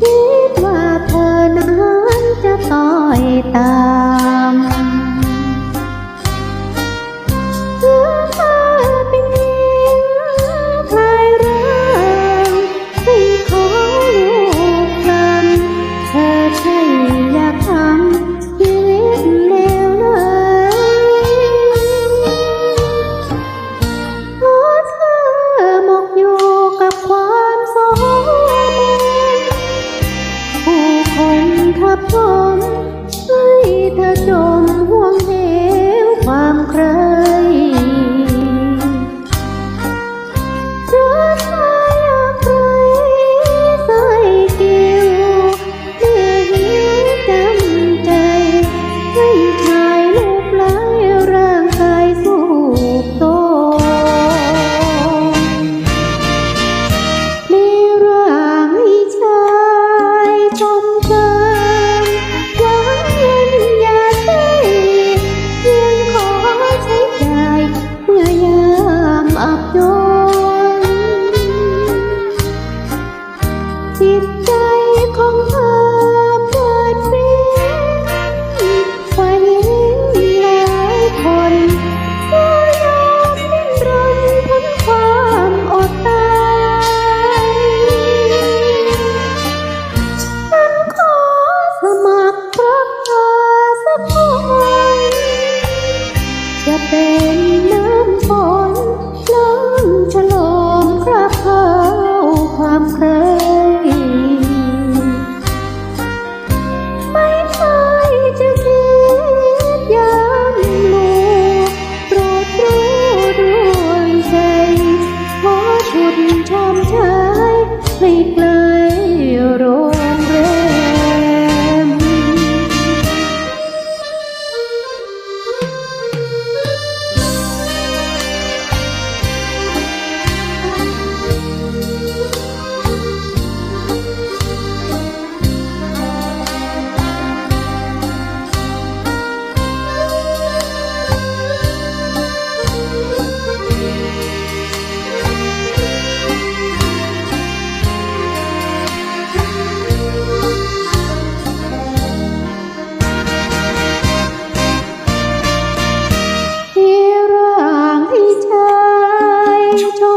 คิดว่าเธอนั้นจะต่อยตา ผมให้เธอจม จิตใจของเธอ 嗯。